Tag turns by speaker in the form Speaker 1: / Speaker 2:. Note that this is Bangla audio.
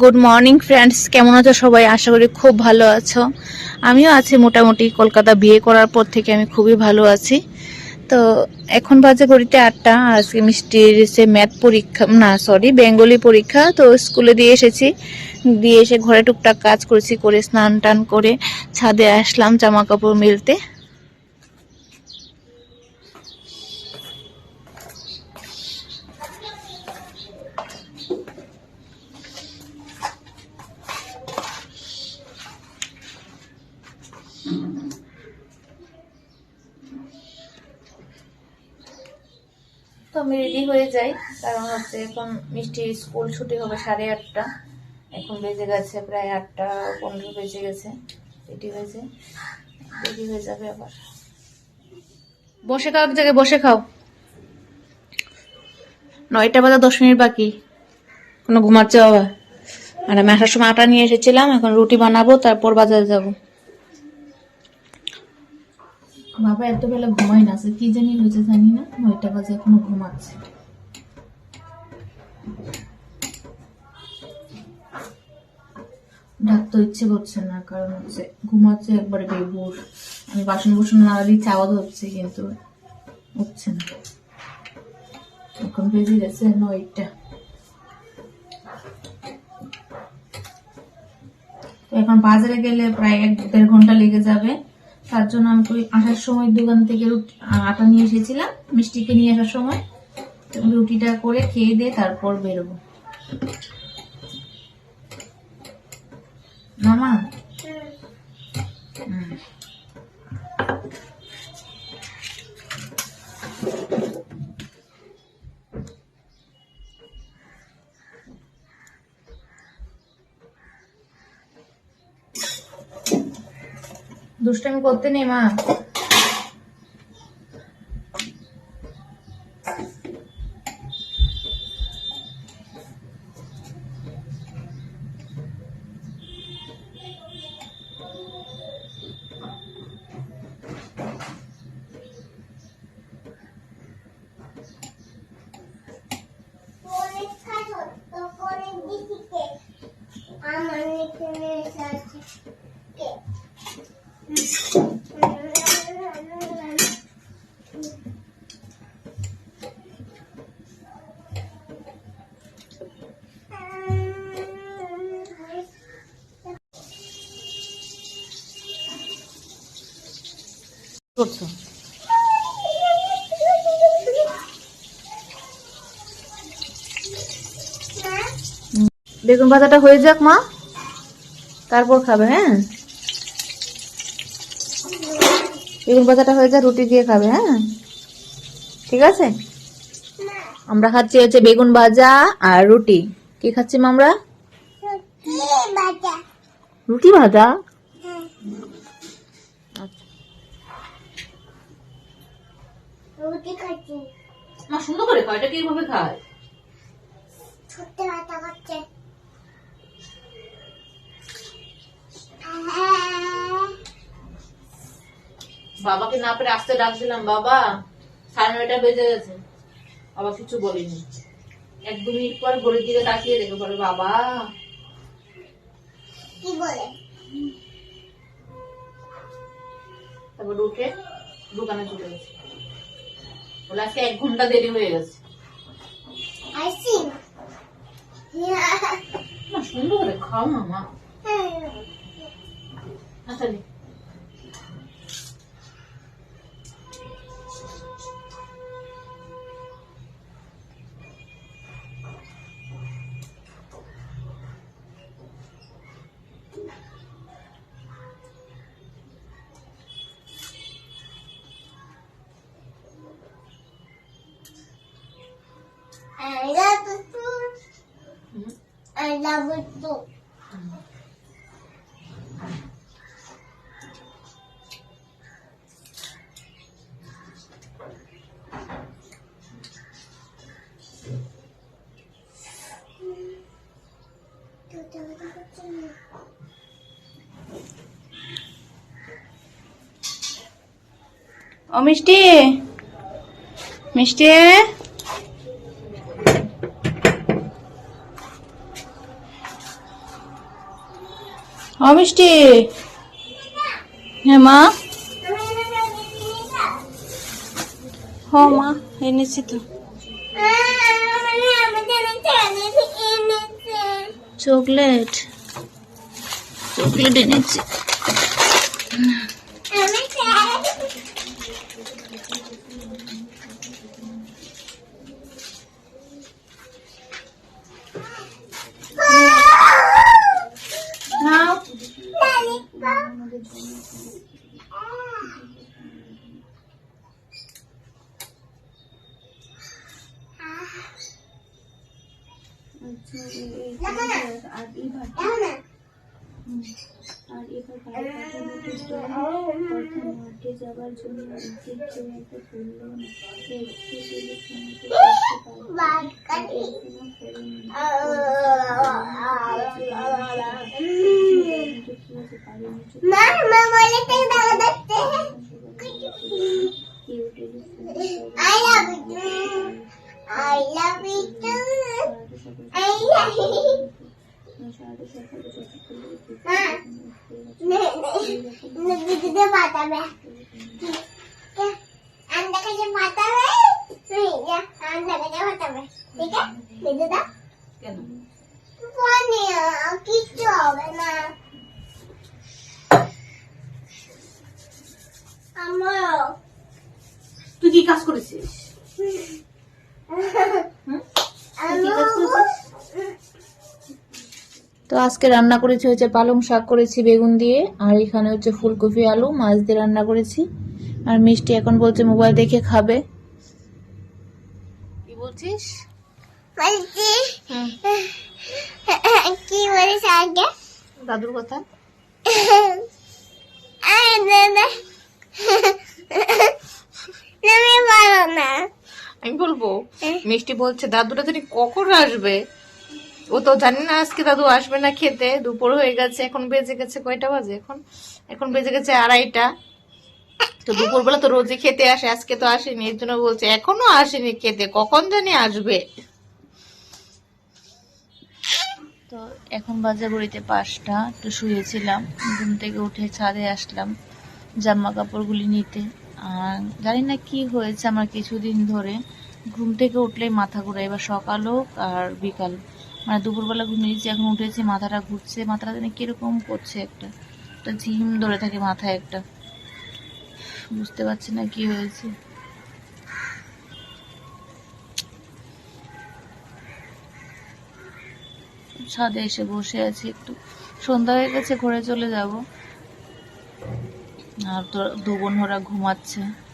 Speaker 1: গুড মর্নিং ফ্রেন্ডস কেমন আছো সবাই? আশা করি খুব ভালো আছো। আমিও আছি মোটামুটি। কলকাতা বিয়ে করার পর থেকে আমি খুবই ভালো আছি। তো এখন বাজে ঘড়িতে আটটা। আজকে মিষ্টির সে ম্যাথ পরীক্ষা, না সরি বেঙ্গলি পরীক্ষা। তো স্কুলে দিয়ে এসেছি। দিয়ে এসে ঘরে টুকটাক কাজ করেছি, করে স্নান টান করে ছাদে আসলাম জামা কাপড় মেলতে। আমি রেডি হয়ে যাই। কারণ হচ্ছে এখন মিষ্টি স্কুল ছুটি হবে সাড়ে আটটা। এখন বেজে গেছে প্রায় আটটা পনেরো বেজে গেছে। রেডি হয়েছে। রেডি হয়ে যাবে আবার। বসে খাও এক জায়গায়, বসে খাও। নয়টা বাজে দশ মিনিট বাকি। কোনো ঘুমাচ্ছে বাবা আর আমি আসার সময় আটা নিয়ে এসেছিলাম, এখন রুটি বানাবো, তারপর বাজারে যাব। বাবা এত বেলা ঘুমাই না, সে কি জানি হয়েছে জানি না, নয়টা বাজে এখনও ঘুমাচ্ছে। ডাকতে ইচ্ছে করছে না, কারণ হচ্ছে ঘুমাচ্ছে একবারে বেবুর। আমি বাসন বুসন না দিচ্ছি চাওয়া হচ্ছে কিন্তু উঠছে না। এখন বেজে গেছে নয়টা। এখন বাজারে গেলে প্রায় এক দেড় ঘণ্টা লেগে যাবে। তার জন্য আমি আসার সময় দোকান থেকে রুটি আটা নিয়ে এসেছিলাম, মিষ্টিকে নিয়ে আসার সময়। রুটিটা করে খেয়ে দিয়ে তারপর বেরোবো। মামা? হুম। দুষ্টামি করতে নেই মা।
Speaker 2: পরীক্ষা ছোট্ট করে দিদিকে আমার এখানে আছে কে
Speaker 1: বেগুন ভাজাটা হয়ে যাক মা। তারপর খাবে হ্যাঁ? বেগুন ভাজাটা হয়ে যাক রুটি দিয়ে খাবে হ্যাঁ? ঠিক আছে? আমরা খাচ্ছি হচ্ছে বেগুন ভাজা আর রুটি। কি খাচ্ছি মা আমরা? রুটি ভাজা? আচ্ছা
Speaker 2: রুটি খাচ্ছি।
Speaker 1: সুন্দর করে খায় এটা কীভাবে খায়?
Speaker 2: ছোট্ট হাতা খাচ্ছে
Speaker 1: বাবাকে না পেরে আসতে ডাক দিলাম বাবা সাড়ে নয়টা বেজে গেছে। বাবা কিছু বলিনি। এক দু মিনিট পর ঘড়ির দিকে তাকিয়ে দেখে বলে বাবা।
Speaker 2: কি বলে?
Speaker 1: তারপর উঠে দোকানে চলে গেছে। বলে আজকে এক ঘণ্টা দেরি হয়ে গেছে। সুন্দর করে খাও না মা আচ্ছা
Speaker 2: I love it too.
Speaker 1: ও মিষ্টি মিষ্টি ও মিষ্টি। হ্যাঁ মা এনেছি তো। চকলেট। চকলেট এনেছি।
Speaker 3: আর এবার বাইরে পাঠানোর জন্য মাঠে যাবার জন্য উদ্যোগ করে একটা করল না এর থেকে সময় করতে পারে এখনও করেনি কিন্তু
Speaker 1: তো আজকে রান্না করেছি হচ্ছে পালং শাক করেছি বেগুন দিয়ে, আর এখানে হচ্ছে ফুলকপি, আলু, মাছ দিয়ে রান্না করেছি। আর মিষ্টি এখন বলছে মোবাইল দেখে খাবে। কি বলছিস?
Speaker 2: বলছি কি বলিস আগে?
Speaker 1: দাদুর কথা। আমি বলব মিষ্টি বলছে দাদুটা জানি কখন আসবে? ও তো জানি না আজকে দাদু আসবে না খেতে দুপুর হয়ে গেছে এখন বেজে গেছে কয়টা বাজে এখন? এখন বেজে গেছে আড়াইটা। তো দুপুরবেলা তো রোজই খেতে আসে, আজকে তো আসেনি এর জন্য বলছে, এখনও আসেনি খেতে, কখন জানি আসবে? তো এখন বাজে ঘড়িতে পাঁচটা একটু শুয়েছিলাম, ঘুম থেকে উঠে ছাদে আসলাম, জামা কাপড়গুলি নিতে, আর জানি না কি হয়েছে আমার কিছুদিন ধরে, ঘুম থেকে উঠলেই মাথা ঘুরে এবার সকাল হোক আর বিকাল। মানে দুপুরবেলা ঘুমিয়েছি এখন উঠেছি, মাথাটা ঘুরছে, মাথাটা যেন কীরকম করছে একটা একটা ঝিম ধরে থাকে মাথায় একটা। বুঝতে পারছি না কি হয়েছে। ছাদে এসে বসে আছি একটু। সন্ধ্যা হয়ে গেছে, ঘরে চলে যাব। আর তো দু বোন ওরা ঘুমাচ্ছে।